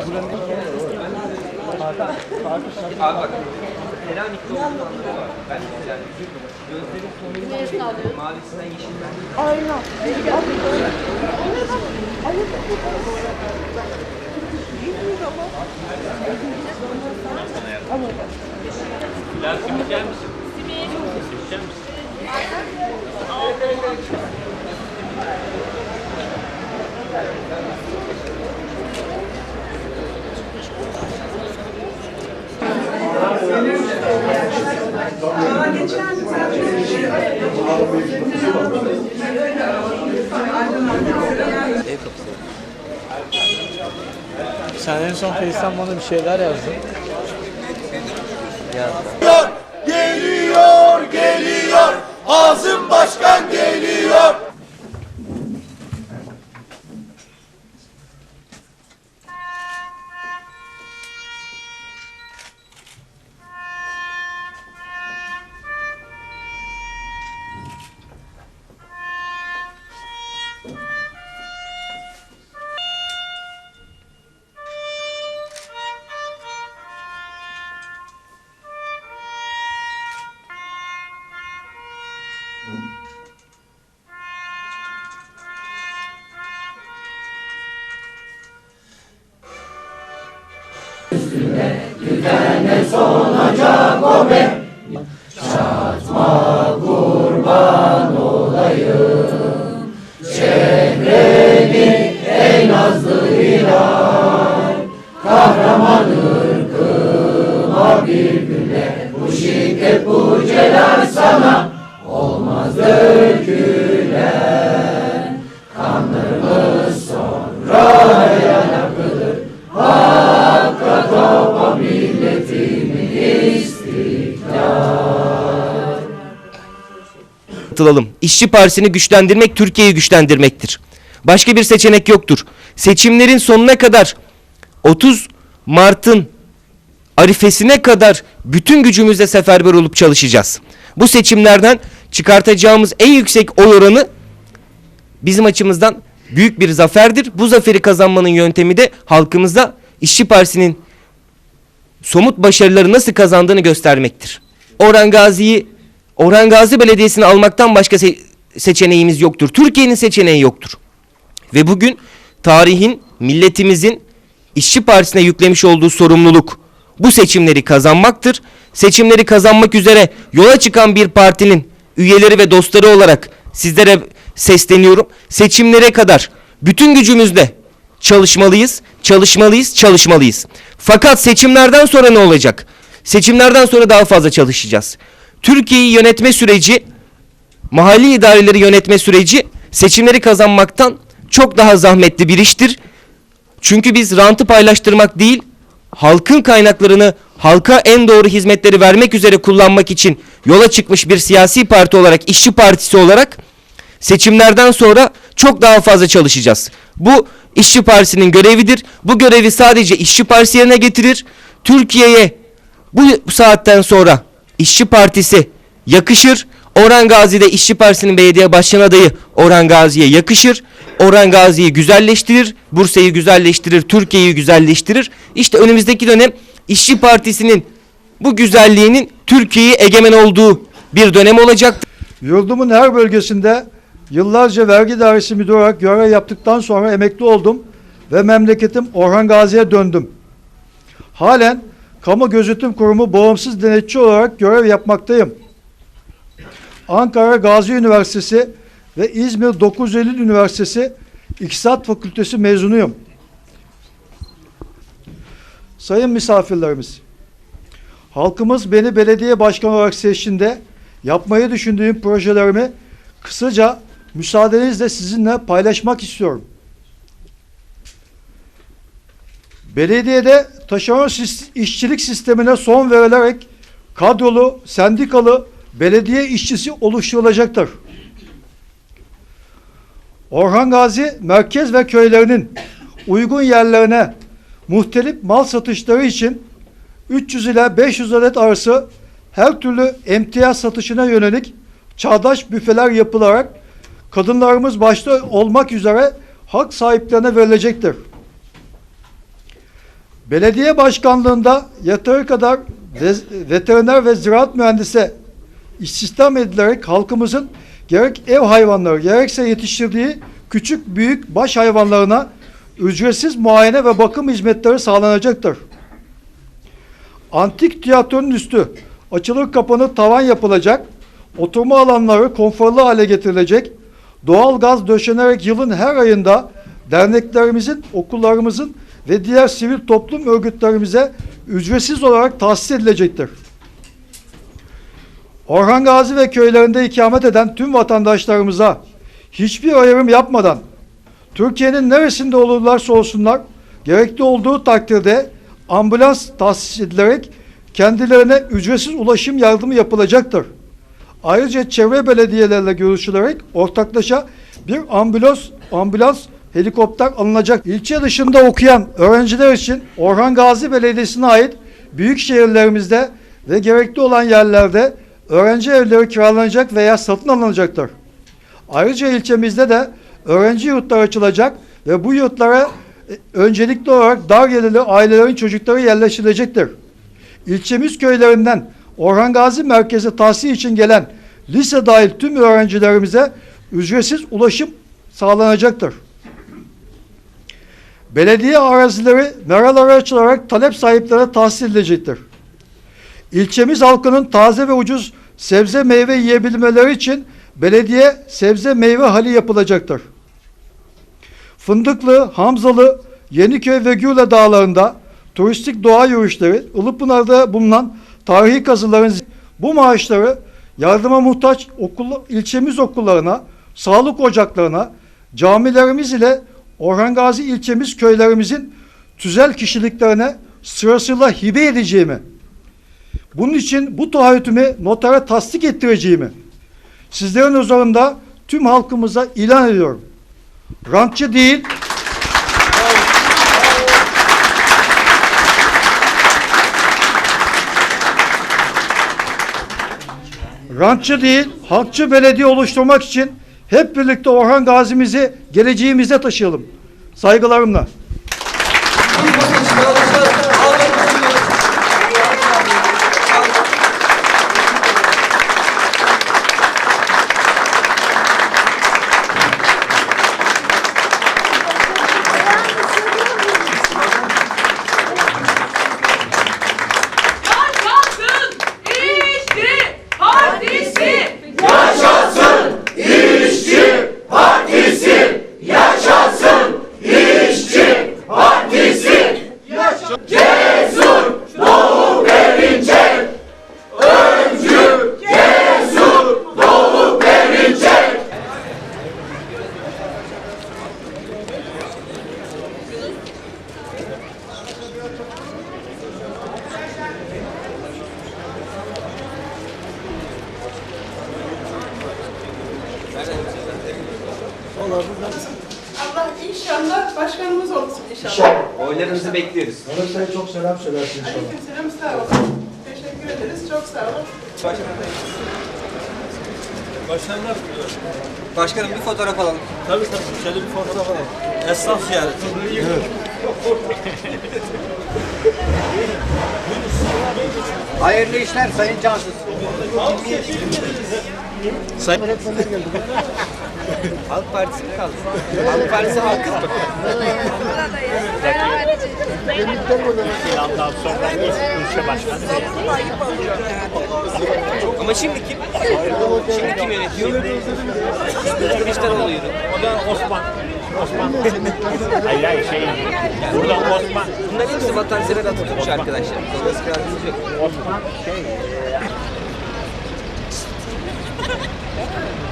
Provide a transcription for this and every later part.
Abi bak. Selanik'te olduğunu anladım. Ben de Selanik'teyim. Gözlerin sonundan mavisinden yeşilden. Sen en son Face'ten bana bir şeyler yazdın. Geliyor, geliyor. Azım Başkan geliyor. 嗯。Katılalım. İşçi Partisi'ni güçlendirmek Türkiye'yi güçlendirmektir. Başka bir seçenek yoktur. Seçimlerin sonuna kadar 30 Mart'ın arifesine kadar bütün gücümüzle seferber olup çalışacağız. Bu seçimlerden çıkartacağımız en yüksek oy oranı bizim açımızdan büyük bir zaferdir. Bu zaferi kazanmanın yöntemi de halkımıza İşçi Partisi'nin somut başarıları nasıl kazandığını göstermektir. Orhan Gazi'yi Orhan Gazi Belediyesi'ni almaktan başka se- seçeneğimiz yoktur. Türkiye'nin seçeneği yoktur. Ve bugün tarihin, milletimizin İşçi Partisi'ne yüklemiş olduğu sorumluluk bu seçimleri kazanmaktır. Seçimleri kazanmak üzere yola çıkan bir partinin üyeleri ve dostları olarak sizlere sesleniyorum. Seçimlere kadar bütün gücümüzle çalışmalıyız, çalışmalıyız, çalışmalıyız. Fakat seçimlerden sonra ne olacak? Seçimlerden sonra daha fazla çalışacağız. Türkiye'yi yönetme süreci, mahalli idareleri yönetme süreci seçimleri kazanmaktan çok daha zahmetli bir iştir. Çünkü biz rantı paylaştırmak değil, halkın kaynaklarını halka en doğru hizmetleri vermek üzere kullanmak için yola çıkmış bir siyasi parti olarak, işçi partisi olarak seçimlerden sonra çok daha fazla çalışacağız. Bu işçi partisinin görevidir. Bu görevi sadece işçi partisi yerine getirir. Türkiye'ye bu saatten sonra işçi partisi yakışır. Orhan Gazi de işçi partisinin belediye başkan adayı Orhan Gazi'ye yakışır. Orhan Gazi'yi güzelleştirir, Bursa'yı güzelleştirir, Türkiye'yi güzelleştirir. İşte önümüzdeki dönem işçi partisinin bu güzelliğinin Türkiye'yi egemen olduğu bir dönem olacaktır. Yurdumun her bölgesinde yıllarca vergi dairesi müdürü olarak görev yaptıktan sonra emekli oldum ve memleketim Orhan Gazi'ye döndüm. Halen Kamu Gözetim Kurumu bağımsız denetçi olarak görev yapmaktayım. Ankara Gazi Üniversitesi ve İzmir 9 Eylül Üniversitesi İktisat Fakültesi mezunuyum. Sayın misafirlerimiz, halkımız beni belediye başkanı olarak seçtiğinde yapmayı düşündüğüm projelerimi kısaca müsaadenizle sizinle paylaşmak istiyorum. Belediyede taşeron işçilik sistemine son verilerek kadrolu, sendikalı belediye işçisi oluşturulacaktır. Orhan Gazi merkez ve köylerinin uygun yerlerine muhtelif mal satışları için 300 ile 500 adet arası her türlü emtia satışına yönelik çağdaş büfeler yapılarak kadınlarımız başta olmak üzere hak sahiplerine verilecektir. Belediye başkanlığında yeteri kadar ve- veteriner ve ziraat mühendisi istihdam edilerek halkımızın gerek ev hayvanları gerekse yetiştirdiği küçük büyük baş hayvanlarına ücretsiz muayene ve bakım hizmetleri sağlanacaktır. Antik tiyatronun üstü açılır kapanır tavan yapılacak, oturma alanları konforlu hale getirilecek, doğal gaz döşenerek yılın her ayında derneklerimizin, okullarımızın ve diğer sivil toplum örgütlerimize ücretsiz olarak tahsis edilecektir. Orhan Gazi ve köylerinde ikamet eden tüm vatandaşlarımıza hiçbir ayrım yapmadan Türkiye'nin neresinde olurlarsa olsunlar gerekli olduğu takdirde ambulans tahsis edilerek kendilerine ücretsiz ulaşım yardımı yapılacaktır. Ayrıca çevre belediyelerle görüşülerek ortaklaşa bir ambulans ambulans helikopter alınacak. İlçe dışında okuyan öğrenciler için Orhan Gazi Belediyesi'ne ait büyük şehirlerimizde ve gerekli olan yerlerde öğrenci evleri kiralanacak veya satın alınacaktır. Ayrıca ilçemizde de öğrenci yurtları açılacak ve bu yurtlara e, öncelikli olarak dar gelirli ailelerin çocukları yerleştirilecektir. İlçemiz köylerinden Orhan Gazi merkezi tahsil için gelen lise dahil tüm öğrencilerimize ücretsiz ulaşım sağlanacaktır. Belediye arazileri meralara açılarak talep sahiplerine tahsis edilecektir. İlçemiz halkının taze ve ucuz sebze meyve yiyebilmeleri için belediye sebze meyve hali yapılacaktır. Fındıklı, Hamzalı, Yeniköy ve Gürle dağlarında turistik doğa yürüyüşleri, Ilıpınar'da bulunan tarihi kazıların bu maaşları yardıma muhtaç okul, ilçemiz okullarına, sağlık ocaklarına, camilerimiz ile Orhan Gazi ilçemiz köylerimizin tüzel kişiliklerine sırasıyla hibe edeceğimi, bunun için bu taahhütümü notere tasdik ettireceğimi sizlerin huzurunda tüm halkımıza ilan ediyorum. Rantçı değil, rantçı değil, halkçı belediye oluşturmak için hep birlikte Orhan Gazi'mizi geleceğimize taşıyalım. Saygılarımla. Allah inşallah başkanımız olsun inşallah. Oylarınızı bekliyoruz. Mehmet çok selam söylersin Aleykümselam sağ olun. Teşekkür ederiz. Çok sağ olun. Başkanlar Başkanım bir fotoğraf alalım. tabii tabii şöyle bir fotoğraf alalım. Esnaf ziyareti. Hayırlı işler Sayın Cansız. Sayın Halk Partisi mi kaldı? Halk Partisi halkız mı? Ama şimdi kim? Şimdi kim yönetiyor? Kılıçdaroğlu yönetiyor. O da Osman. Osman. hayır hayır şey. Burada Osman. Bunların hepsi vatansever Atatürkçü arkadaşlar. Biz kıyafetimiz yok. Osman şey.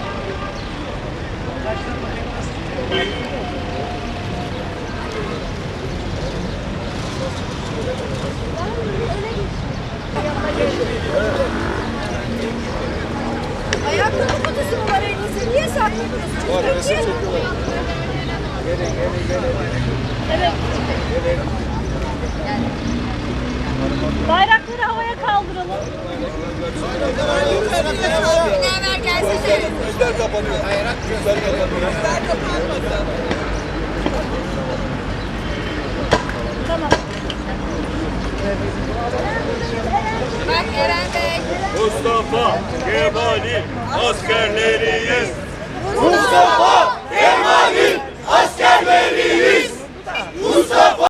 Ayakkabı kutusu mu var elinizde? Niye saklıyorsunuz? Var, resim çekiyorlar. Evet. Bayrakları havaya kaldıralım. Binaver kapanmasın. Tamam. Bak Eren Bey. Mustafa Kemal'in askerleriyiz. Mustafa Kemal'in askerleriyiz. Mustafa